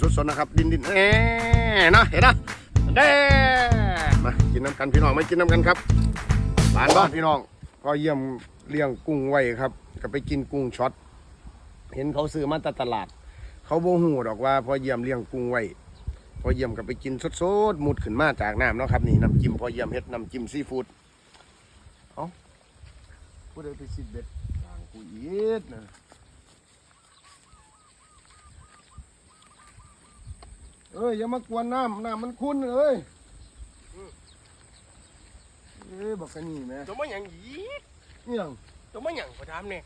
สดๆนะครับดินดินเอ๊นะเห็นนะเด้มากินน้ำกันพี่น้องไม่กินน้ำกันครับบ้านบ้านพี่น้องก็เยี่ยมเลี้ยงกุ้งไว้ครับ ก็ไปกินกุ้งช็อตเห็นเขาซื้อมาจากตลาด เขาโบหูดอกว่าพอเยี่ยมเลี้ยงกุ้งไว้พอเยี่ยมก็ไปกินสดๆมุดขึ้นมาจากน้ำเนาะครับนี่น้ำจิ้มพอเยี่ยมเฮ็ดน้ำจิ้มซีฟู้ดเอ้าผู้ใดไปสิเบ็ดต่างกูอีดนะ อ้ยอย่ามากวนน้ำน้ำมันคุ้นเอ้ยเอ้ยบอกกันนี่แหม่จะมาหยังอีกเอี่ยงจะมาหยังขอถามเนี่ย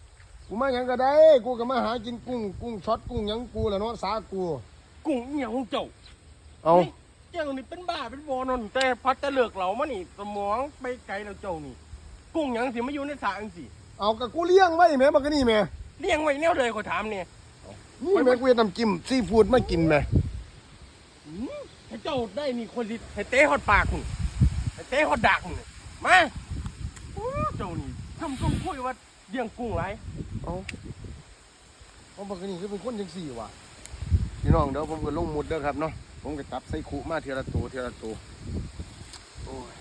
กูมาหยังก็ได้ กูก็มาหากินกุ้งกุ้งช็อตกุ้งหยังกูแหละเนาะสากูกุ้งอีหยังของเจ้าเอาเจ้านี่เป็นบ้าเป็นบอนนแต่พัดแต่เลือกเหล่ามานี่สมองไปไกลแล้วเจ้านี่ กุ้งหยังสิมาอยู่ในสระอังสิเอากับกูเลี้ยงไว้แหม่บอกกันนี่แหม่เลี้ยงไว้แนวเลยขอถามเนี่ยนี่แหม่กูจะทำจิ้มซีฟู้ดมากินแหม่อืมถ้า เจ้าได้นี่คนที่ให้เตะฮอดปากมึงให้เตะฮอดดักมึงมาโอ้เจ้านี่ทำต้องคุยว่าเลี้ยงกุ้งไรเอาเอาบอกกันนี่คือเป็นคนจังสี่ว่ะพี่น้องเดี๋ยวผมก็ลงหมุดเด้อครับเนาะผมก็จับใส่ขุมาเทีละตัวเทีละตัวโอ้ย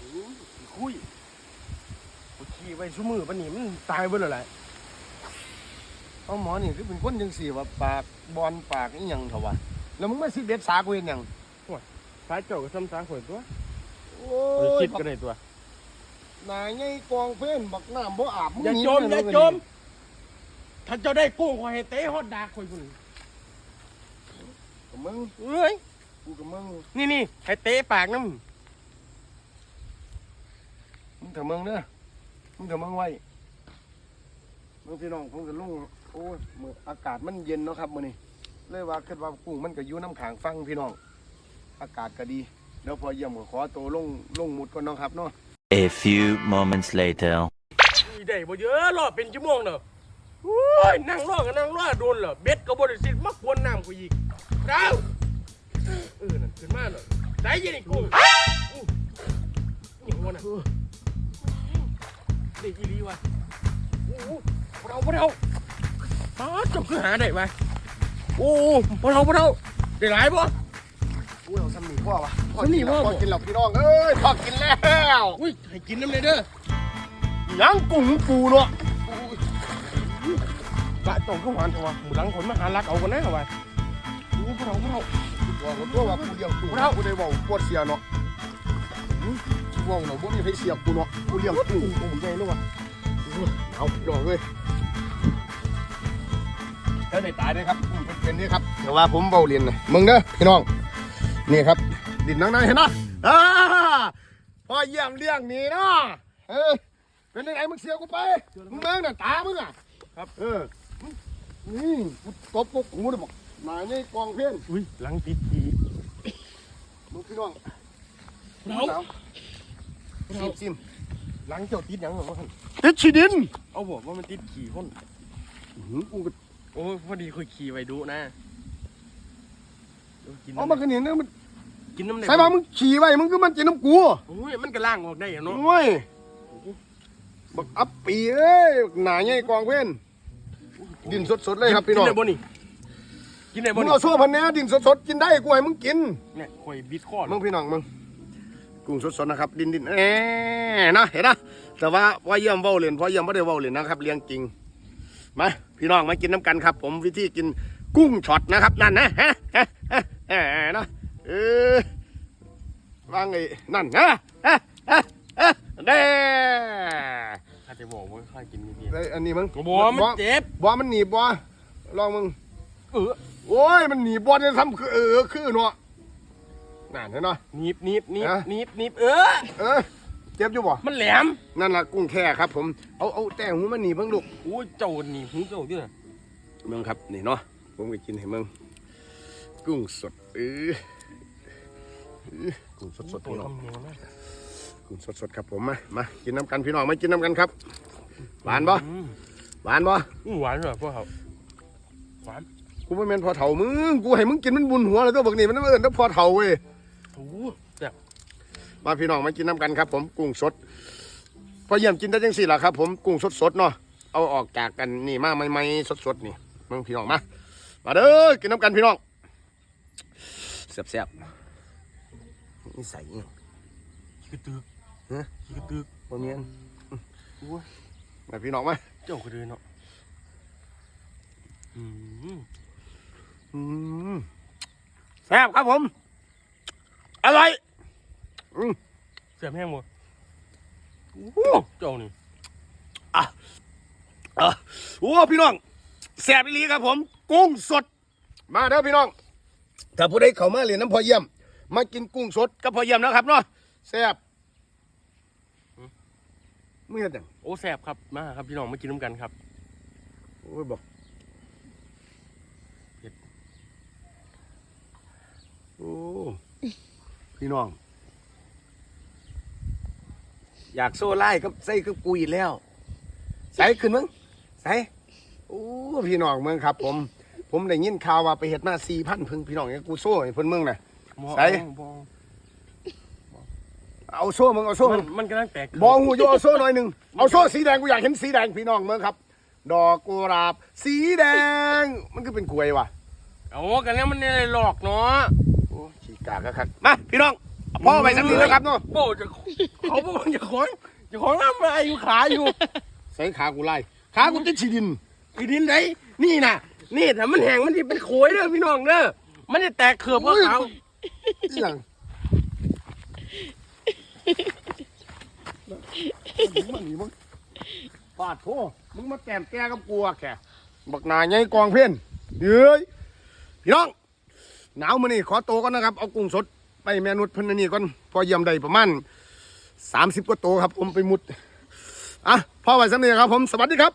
อืมคุยกูขี่ไว้ชั่วมือปะนี่มันตายเบิดแล้วแหละเอาหมอนี่คือเป็นคนจังสี่ว่าปากบอลปากนี่ยังเถอะวะแล้วมึงมาสิเด็ดสากูเห็นหยัง สายเจ้าก็ซ้ำสางข่อยตัวโอ้ข่อยยคิดก็ได้ตัวนายไงกองเฟ้นบักน้ำบ่อาบอย่าหนีจมไปอย่าเลยจม ถ้าเจ้าได้กุ้งขอให้เตะฮอดดากคนคุณกับมึงเอ้ย กูกับมึงนี่นี่ให้เตะปากน้มึงเถอะมึงเด้อมึงเถอะมึงไว้มึงพี่น้องผมจะลงโอ้ยมื้ออากาศมันเย็นเนาะครับมื้อนี้เลยว่าคิดว่ากุ้งมันก็อยู่น้ำขางฟังพี่น้อง อากาศก็ดีเดี๋ยวพอเยี่ยมก็ขอตัวลงลงหมุดก่อนเนาะครับเนาะ A few moments later. ำอีได้บ่เยอะรอเป็นชั่วโมงเนอะโอ้ยนั่งรอกันนั่งรอโดนเหรอเบ็ดก็บ่ได้สิมาควนน้ำกูอีกดาวเออนั่นขึ้นมาเนอะใจเย็นอีกกุ้งอู้อย่างวะน่ะเด็กอีหลีวะโอ้โหพวกเราพวกเรามาจบคือหาได้ไหมโอ้พวกเราพวกเราได้หลายบ่ กูเอาสำนีพ่อวะสำนีพ่อพอกินแล้วพี่น้องเอ้ยพอกินแล้วอุ้ยให้กินน้ำเลยเด้อยังกุ้งปูเนาะกะจงเข้าหวานเถอะวะหมูหลังขนมาหารักเอากันนะวะโอ้พวกเราพวกเราบอกว่าตัวว่ากูเลี้ยงกุ้งเรากูได้บอกปวดเสียเนาะหึกูบอกเนาะบ่มีใครเสียบกูเนาะกูเลี้ยงกุ้งโอ้ใหญ่เลยวะเอาดอกเลยถ้าได้ตายได้ครับกุ้งเป็นๆนี่ครับแต่ว่าผมเบาเรียนนะมึงเด้อพี่น้อง นี่ครับ ดินนังในเห็นนะอ่าพอเยี่ยมเลี้ยงนี่เนาะเออเป็นยังไงมึงเสียกูไปมึงเบิ่งน่ะตามึงอะครับ เออนี่กูตบปุ๊กหูเลยบอกนายนี่กองเพี้ยนอุ้ยหลังติดขีมึงพี่น้องเราซิมซิมหลังเจ้าติดหยังเหรอวะท่านติดชีดิน เอาบอกว่ามันติดขี่คนอื้อหือกูก็โอ้ยพอดีเคยขี่ไว้ดูนะเดี๋ยวกินเอาน้ำมากันเนี่ยนะมัน กินน้ำไหนใส่มามึงขี่ไว้มึงก็มันกินน้ำกูโอ้ยมันก็ล่างออกได้อะเนาะโอ้ยบักอัปปีเอ้ยหนาใหญ่กองเพี้ยนดินสดๆเลยครับพี่น้องกินได้บ่นี่กินได้บ่มึงนี่เอาซั่วพันเนี้ยดินสดๆกินได้กูให้มึงกินเนี่ยข่อยบิดคอมึงพี่น้องมึงกุ้งสดๆนะครับ ดินดินเอ๊นะเห็นนะแต่ว่าว่าเยี่ยมเว้าเล่นเพราะเยี่ยมไม่ได้เว้าเล่นนะครับเลี้ยงจริงมาพี่น้องมากินน้ำกันครับ ผมวิธีกินกุ้งช็อตนะครับนั่นนะฮะฮะฮะฮะนะ เออวางไอ้นั่นฮะฮะฮะฮะเด้ข้าจะบอกว่าข้ากินนี่พี่ไอ้อันนี้มึงก็บอกว่ามันเจ็บบ่มันหนีบบ่ลองมึงเออโอ้ยมันหนีบบ่จะทำคือเออคือเนาะนั่นเห็นเนาะ หนีบหนีบหนีบฮะ หนีบหนีบเออ เออเจ็บอยู่บ่มันแหลมนั่นล่ะกุ้งแค่ครับ ผมเอาเอาแต่หูมันหนีบเพิ่งลูกโอ้ยเจ้านี่หูเจ้าเด้อมึงครับนี่เนาะผมก็กินให้มึงกุ้งสดเออเออ กุ้งสดสดตัพี่น้องทำเนียงนะกุ้งสดสดครับผมมามากินน้ำกันพี่น้องมากินน้ำกันครับ หวานบ่อืมหวานบ่อู้หวานเหรอพวกเขาหวานกูไม่แม่นพอเถ่ามึงกูให้มึงกินมันบุญหัวเลยตัวบักนี่มันเอิญแล้วพอเถ่าเว้ยโอ้โหแบบมาพี่น้องมากินน้ำกันครับ ผมกุ้งสดพอเยี่ยมกินได้จังสี่ล่ะครับ ผมกุ้งสดสดๆเนาะเอาออกจากกันนี่มาใหม่ๆสดสดๆนี่มึงพี่น้องมามาเด้อกินน้ำกันพี่น้องแซ่บๆ นี่ใส่เนี่ยขี้กระตึกฮะขี้กระตึกบ่เมียนโอ้ยมาพี่น้องมาเจ้าก็เลยเนาะอืมอืมแซ่บครับผม อร่อยอืมเสียบแห้งหมดโอ้เจ้านี่อะโอ้พี่น้องแซ่บอีหลีครับผม กุ้งสด มาเด้อพี่น้อง ถ้าผู้ใดเข้ามาเรียนน้ำพอเยี่ยม มากินกุ้งสดกับพอเยี่ยมนะครับเนาะแซ่บเมื่อจังโอ้แสบครับมาครับพี่น้องมากินน้ำกันครับโอ้ยบอกเผ็ดโอ้พี่น้อง อยากโซ่ไล่กับใส่กับกูอีกแล้ว ใส่ขึ้นมึงใส่โอ้พี่น้องเมืองครับ ผม ผมได้ยินข่าวว่าไปเห็ดมาสี่พันพึ่งพี่น้องเนี่ยกูโซ่ให้เพิ่นเมืองน่ะ ใส่บ่เอาโซ่มึงเอาโซ่มัมึนงมันกำลังแตกบองหูโยเอาโซ่หน่อยหนึ่งเอาโซ่สีแดงกูอยากเห็นสีแดงพี่น้องเมืองครับ ดอกกุหลาบ สีแดง มันก็เป็นกลวยว่ะเอากันแล้วมันเนี่ยหลอกเนาะโอ้ขี้กากครับมาพี่น้องเอาพ่อไปสักทีแล้วครับเนาะโป้จะเขาบอกจะของจะของน้ำมาอยู่ขาอยู่ใส่ขากูไล่ขากูติดฉีดินอีดินไหนนี่น่ะนี่ถ้ามันแห้งมันที่เป็นโขยเด้อพี่น้องเด้อมันจะแตกเขือบเพราะเขา อีหยังมันนี่มึงปาดโถมึงมาแกมแกกับกูอะแกบักหนาใหญ่กองเพี้ยนเฮ้ยพี่น้อง หนาวมานี่ขอโตวก่อนนะครับ เอากุ้งสดไปแม่นุชเพิ่นอันนี่ก่อนพอเยี่ยมได้ประมาณสามสิบกว่าโตวครับผมไปมุดอะพ่อไว้สำเนียงครับผมสวัสดีครับ